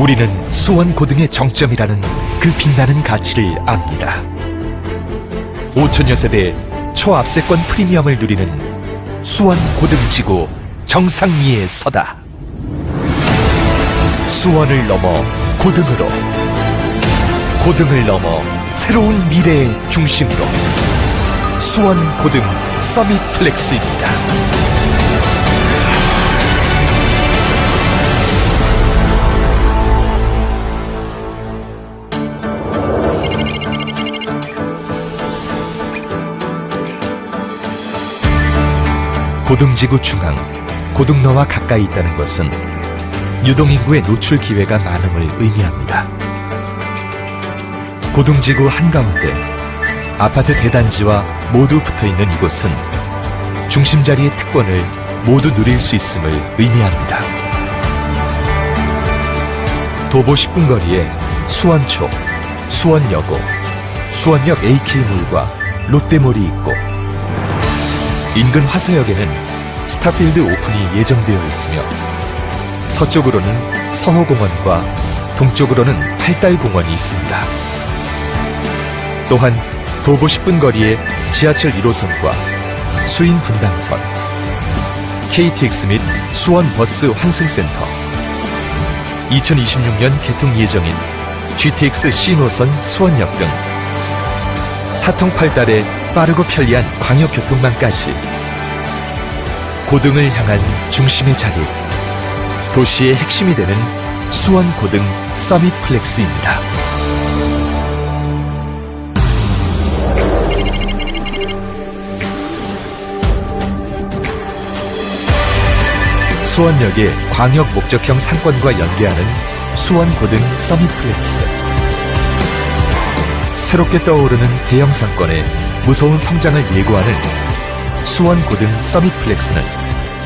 우리는 수원 고등의 정점이라는 그 빛나는 가치를 압니다. 5천여 세대 초압세권 프리미엄을 누리는 수원 고등지구 정상 위에 서다. 수원을 넘어 고등으로, 고등을 넘어 새로운 미래의 중심으로 수원 고등 서밋 플렉스입니다. 고등지구 중앙, 고등로와 가까이 있다는 것은 유동인구의 노출 기회가 많음을 의미합니다. 고등지구 한가운데 아파트 대단지와 모두 붙어 있는 이곳은 중심 자리의 특권을 모두 누릴 수 있음을 의미합니다. 도보 10분 거리에 수원초, 수원여고, 수원역 AK몰과 롯데몰이 있고 인근 화서역에는 스타필드 오픈이 예정되어 있으며 서쪽으로는 서호공원과 동쪽으로는 팔달공원이 있습니다. 또한 도보 10분 거리에 지하철 1호선과 수인 분당선, KTX 및 수원 버스 환승센터, 2026년 개통 예정인 GTX C노선 수원역 등 사통팔달의 빠르고 편리한 광역교통망까지 고등을 향한 중심의 자리, 도시의 핵심이 되는 수원 고등 서밋 플렉스입니다. 수원역의 광역 목적형 상권과 연계하는 수원 고등 서밋 플렉스. 새롭게 떠오르는 대형 상권의 무서운 성장을 예고하는 수원 고등 서밋 플렉스는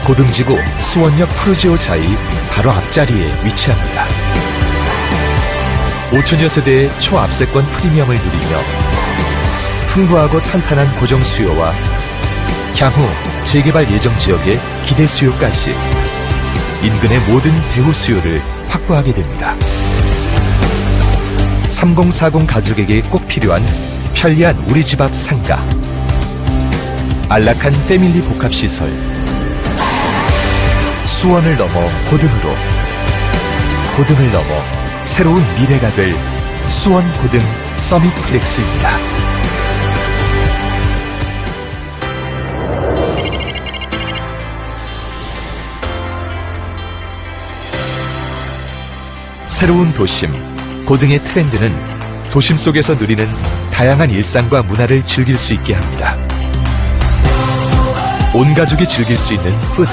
고등지구 수원역 푸르지오 자이 바로 앞자리에 위치합니다. 5천여 세대의 초압세권 프리미엄을 누리며 풍부하고 탄탄한 고정 수요와 향후 재개발 예정 지역의 기대 수요까지 인근의 모든 배후 수요를 확보하게 됩니다. 3040 가족에게 꼭 필요한 편리한 우리 집 앞 상가. 안락한 패밀리 복합시설. 수원을 넘어 고등으로. 고등을 넘어 새로운 미래가 될 수원 고등 서밋 플렉스입니다. 새로운 도심, 고등의 트렌드는 도심 속에서 누리는 다양한 일상과 문화를 즐길 수 있게 합니다. 온 가족이 즐길 수 있는 푸드,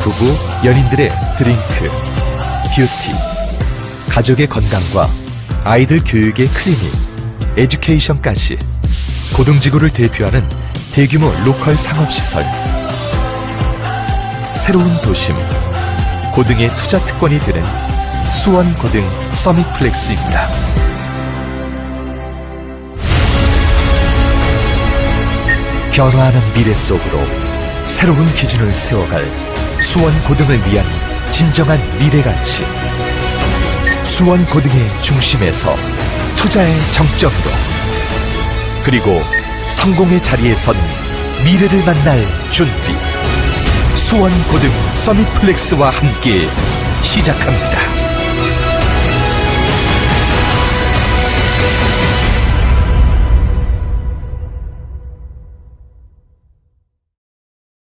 부부, 연인들의 드링크, 뷰티, 가족의 건강과 아이들 교육의 클리닉, 에듀케이션까지 고등지구를 대표하는 대규모 로컬 상업시설, 새로운 도심, 고등의 투자 특권이 되는 수원 고등 서밋 플렉스입니다. 변화하는 미래 속으로 새로운 기준을 세워갈 수원 고등을 위한 진정한 미래 가치. 수원 고등의 중심에서 투자의 정점으로 그리고 성공의 자리에 선 미래를 만날 준비. 수원 고등 서밋 플렉스와 함께 시작합니다.